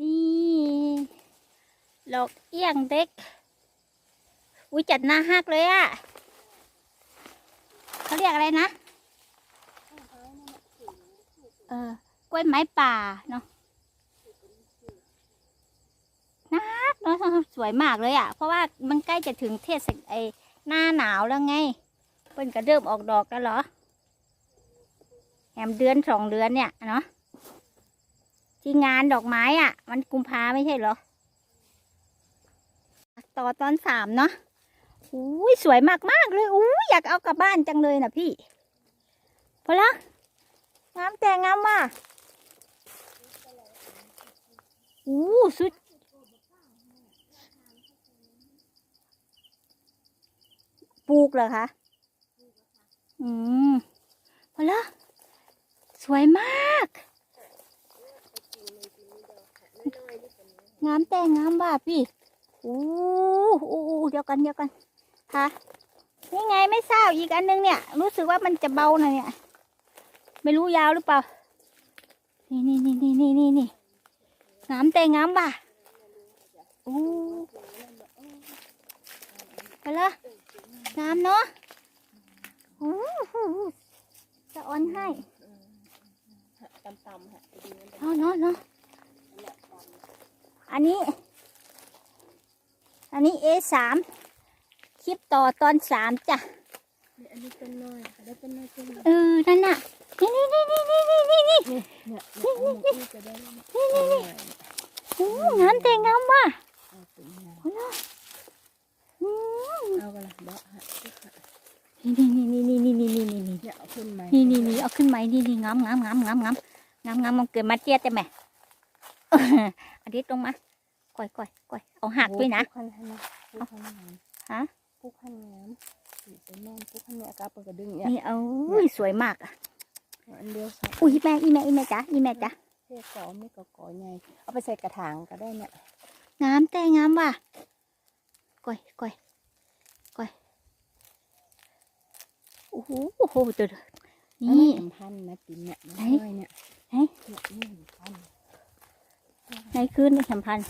นี่ดอกเอี้ยงเด็ก อุ้ยจัดหน้าฮักเลยอะ่ะเขาเรียกอะไรนะ เออกล้วยไม้ป่าเนาะน่ารักเนาะสวยมากเลยอะ่ะ เพราะว่ามันใกล้จะถึงเทศไอหน้าหนาวแล้วไงเพิ่นก็เริ่มออกดอกแล้วเหรอแหมเดือนสองเดือนเนี่ยเนาะ ที่งานดอกไม้อะ มันกุมภาไม่ใช่เหรอ ต่อตอนสามเนาะอุ้ยสวยมากมากเลยอุ้ยอยากเอากลับบ้านจังเลยนะพี่พอละงามแต่งามว่ะอู้สุดปลูกเหรอคะ อืมพอละสวยมาก งามแต่งามว่ะพี่อู้อู้อู้เดี๋ยวกันเดี๋ยวกันค่ะนี่ไงไม่ทราบอีกอันนึงเนี่ย รู้สึกว่ามันจะเบาหน่อยเนี่ย ไม่รู้ยาวหรือเปล่า นี่นี่นี่นี่นี่นี่นี่งามแต่งามบ่ะอู้ไปละงามเนาะอู้หูจะออนให้ตำตำๆค่ะดีมันเนาะเนาะเนาะ อันนี้ อันนี้ A สามคลิปต่อตอนสามจ้ะเนี่ยอันนี้เป็นน้อยค่ะได้เป็นน้อยเป็นน้อยเออ นั่นน่ะ นี่นี่นี่นี่นี่นี่นี่นี่เนี่ยเนี่ยเอาหมดที่จะได้แล้วเนี่ยโอ้งามแต่งามว่ะเอาถึงงานอืมเอากันละเบาะฮะนี่นี่นี่นี่นี่นี่นี่นี่นี่เนี่ยเอาขึ้นไหมนี่นี่นี่เอาขึ้นไหมนี่นี่งามงามงามงามงามงามงามมันเกิดมาเตี้ยแต่แม่ อันนี้ตรงมาก่อยก่อยก่อยเอาหักด้วยนะปุ๊กขันให้นะปุ๊กขันงามฮะปุ๊กขันงามสีเป็นแม่นปุ๊กขันเนี่ยกาเปิดกระดึงเนี่ยนี่เอาอุ้ยสวยมากอะอันเดียวสักอุ้ยแม่อีแม่อีแม่จ้ะอีแม่จ้ะเทศสองไม่ก็ก่อใหญ่เอาไปใส่กระถางก็ได้เนี่ยงามแต่งามว่ะก่อยก่อยก่อยโอ้โหโอ้โหเดี๋ยวๆนี่นี่พันนะกินเนี่ยไหนน้อยเนี่ยไหนเนี่ยนี่พัน ในคืนในสัมพันธ์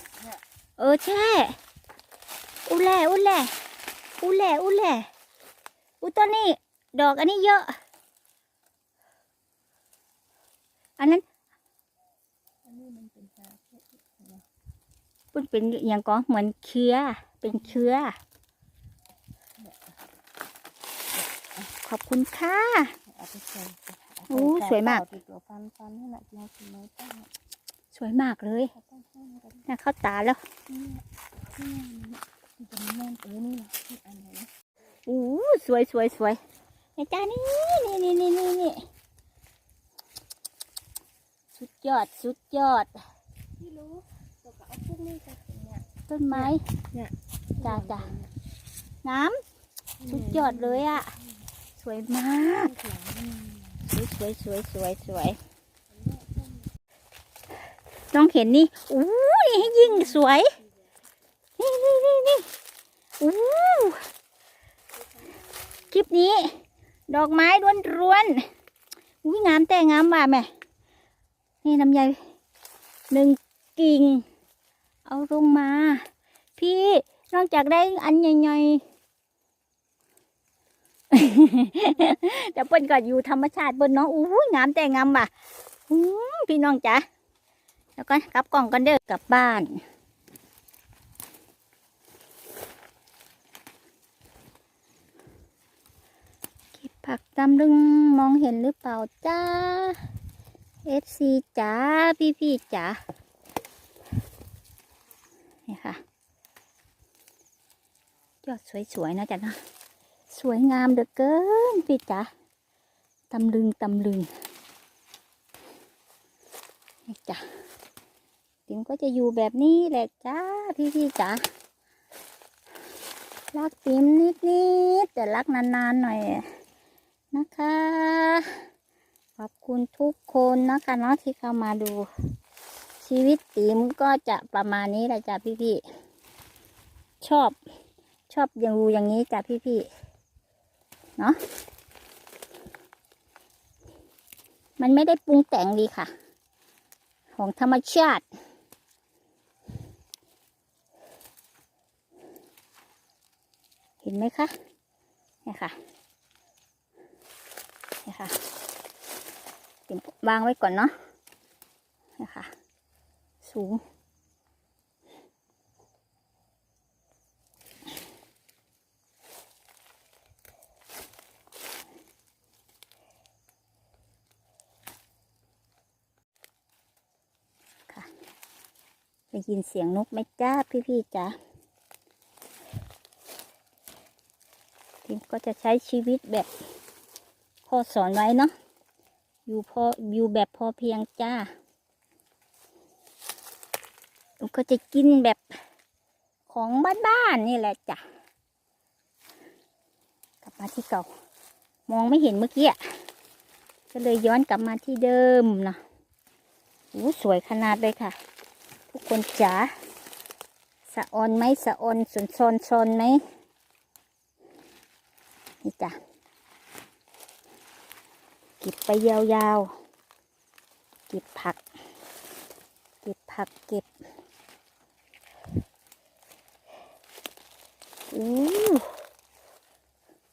เออใช่อุแลอุแลอุแลอุแลอุตัวนี้ ดอกอันนี้เยอะ อันนั้นอันนี้มันเป็นชามันเป็นอย่างก็เหมือนเชื้อเป็นเชื้อ ขอบคุณค่ะเอาไปใส่กระถางโอ้สวยมาก สวยมากเลยน่าเข้าตาแล้วอู้สวยสวยสวยนจ้านี่นี่นี่นี่นี่นี่สุดยอดสุดยอดที่รู้ตัวกับเอาพวกนี้ไปเนี่ยต้นไม้เนี่ยจ้าจ้าน้ำสุดยอดเลยอะสวยมาก สวยสวยสวยสวย น้องเห็นนี่อู้นี่ให้ยิ่งสวย นี่นี่นี่นี่อู้คลิปนี้ ดอกไม้ล้วนร้วนๆอุ้ยงามแต่งามว่ะแม่ นี่ลำไยหนึ่งกิ่ง เอาลงมา พี่นอกจากได้อันใหญ่ๆแต่เปิ้นก็อยู่ธรรมชาติเปิ้นเนาะอู้ยงามแต่งามว่ะพี่น้องจ๋า แล้วก็กลับกล่องกันเด้อกลับบ้านเก็บผักตำลึงมองเห็นหรือเปล่าจ้าเอฟซีจ๋าพี่พี่จ๋านี่ค่ะยอดสวยๆนะจ๊ะเนาะสวยงามเหลือเกินพี่จ๋าตำลึงตำลึงนี่จ้ะ ติ๋มก็จะอยู่แบบนี้แหละจ้าพี่พี่จ๋ารักติ๋มนิดนิดๆแต่รักนานๆหน่อยนะคะ ขอบคุณทุกคนนะคะเนาะที่เข้ามาดู ชีวิตติ๋มก็จะประมาณนี้แหละจ้ะพี่พี่ชอบชอบอย่างรูอย่างนี้จ้ะพี่พี่เนาะมันไม่ได้ปรุงแต่งดีค่ะ ของธรรมชาติ เห็นไหมคะเนี่ยค่ะเนี่ยค่ะติมวางไว้ก่อนเนาะเนี่ยค่ะ สูงค่ะได้ยินเสียงนกไหมจ้าพี่ๆจ้า ทีมก็จะใช้ชีวิตแบบพ่อสอนไว้เนาะอยู่พออยู่แบบพอเพียงจ้าผมก็จะกินแบบของบ้านๆนี่แหละจ้ะกลับมาที่เก่ามองไม่เห็นเมื่อกี้ก็เลยย้อนกลับมาที่เดิมนะโอ้สวยขนาดเลยค่ะ ทุกคนจ๋าสะออนไหมสะออนสนซอนซอนไหม นี่จ้ะเก็บไปยาวๆเก็บผัก เก็บผักเก็บอู้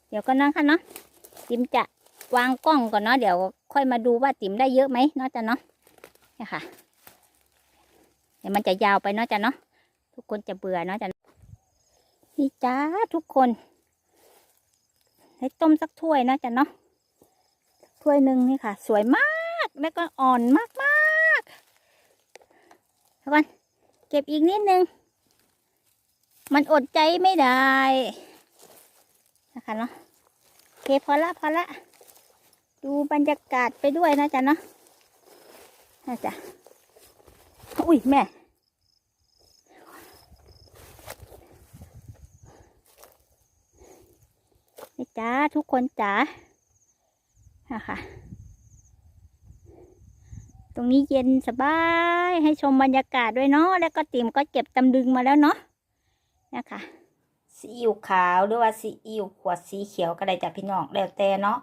เดี๋ยวก็น้องค่ะเนาะติ๋มจะวางกล้องก่อนเนาะเดี๋ยวค่อยมาดูว่าติ๋มได้เยอะไหมเนาะจ้ะเนาะนี่ค่ะ เดี๋ยวมันจะยาวไปเนาะจ้ะเนาะทุกคนจะเบื่อเนาะจ้ะนี่จ้าทุกคน ให้ต้มสักถ้วยนาะจ้ะเนาะถ้วยหนึ่งนี่ค่ะ สวยมากแล้วก็อ่อนมากมากๆแล้วก่อนเก็บอีกนิดนึง มันอดใจไม่ได้นะคะเนาะโอเคพอละพอละดูบรรยากาศไปด้วยนะจ๊ะเนาะน่าจะอุ้ยแม่ นี่จ้าทุก คนจ๋าค่ะคะตรงนี้เย็นสบายให้ชมบรรยากาศด้วยเนาะแล้วก็ติ่มก็เก็บตำลึงมาแล้วเนาะนะคะซีอิ๊วขาวหรือว่าซีอิ๊วขวดสีเขียวก็ได้จากพี่น้องแล้วแต่เนาะ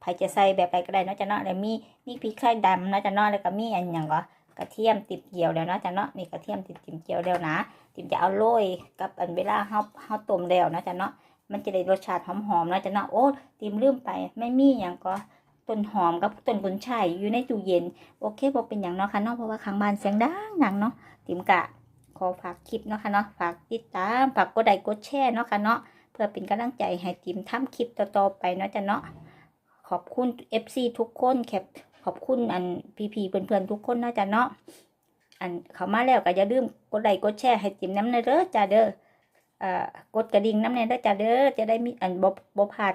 ใครจะใส่แบบใดก็ได้เนาะจ้ะเนาะแล้วมีมีพริกไทยดำเนาะจ้ะเนาะแล้วก็มีอันอย่างก็กระเทียมติดเกี่ยวแล้วเนาะจ้ะเนาะนี่กระเทียมติดติ่มเกี่ยวแล้วนะติ่มจะเอาโรยกับอันเวลาเฮาเฮาต้มแล้วเนาะจ้ะเนาะ มันจะได้รสชาติหอมๆเนาะจะเนาะโอ้ติ่มลืมไปไม่มีอย่างก็ต้นหอมกับต้นกุนช่ายอยู่ในตู้เย็น โอเคบ่เป็นอย่างเนาะค่ะเนาะเพราะว่าข้างบ้านเสียงดังดังเนาะติ่มกะขอฝากคลิปเนาะค่ะเนาะฝากติดตามฝากกดไลค์กดแชร์เนาะค่ะเนาะเพื่อเป็นกำลังใจให้ติ่มทำคลิปต่อๆไปเนาะจะเนาะขอบคุณ FC ทุกคนแคปขอบคุณอันพีพีเพื่อนๆทุกคนนะจ๊ะเนาะอันเขามาแล้วก็อย่าลืมกดไลค์กดแชร์ให้จิ้มน้ำในเด้อจ้าเด้อ กดกระดิ่งน้ำในเด้จ้าเด้อจะได้มีอันบ่บ่พลาด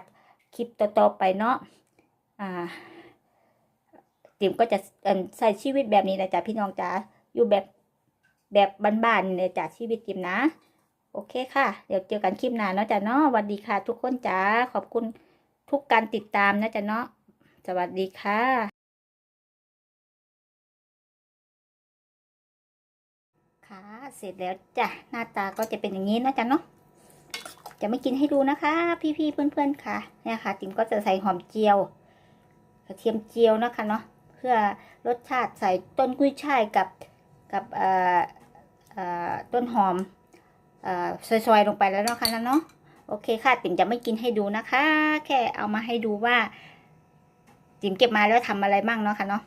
คลิปต่อๆไปเนาะอ่าจิมก็จะอันใส่ชีวิตแบบนี้แหละจ้ะพี่น้องจ๋าอยู่แบบแบบบ้านๆนี่แหละจ้ะชีวิตจิมนะ โอเคค่ะ เดี๋ยวเจอกันคลิปหน้าเนาะจ้ะเนาะสวัสดีค่ะ ทุกคนจ้าขอบคุณทุกการติดตามนะจ๊ะเนาะสวัสดีค่ะ ค่ะ เสร็จแล้วจ้ะ หน้าตาก็จะเป็นอย่างนี้นะจ๊ะเนาะ จะไม่กินให้ดูนะคะ พี่ๆเพื่อนๆค่ะ เนี่ยค่ะ ติ๋มก็จะใส่หอมเจียวกระเทียมเจียวนะคะเนาะ เพื่อรสชาติใส่ต้นกุ้ยช่ายกับกับเอ่อเอ่อต้นหอมเอ่อซอยๆลงไปแล้วนะค่ะเนาะ โอเคค่ะ ติ๋มจะไม่กินให้ดูนะคะ แค่เอามาให้ดูว่า ติ๋มเก็บมาแล้วทำอะไรบ้างเนาะค่ะเนาะ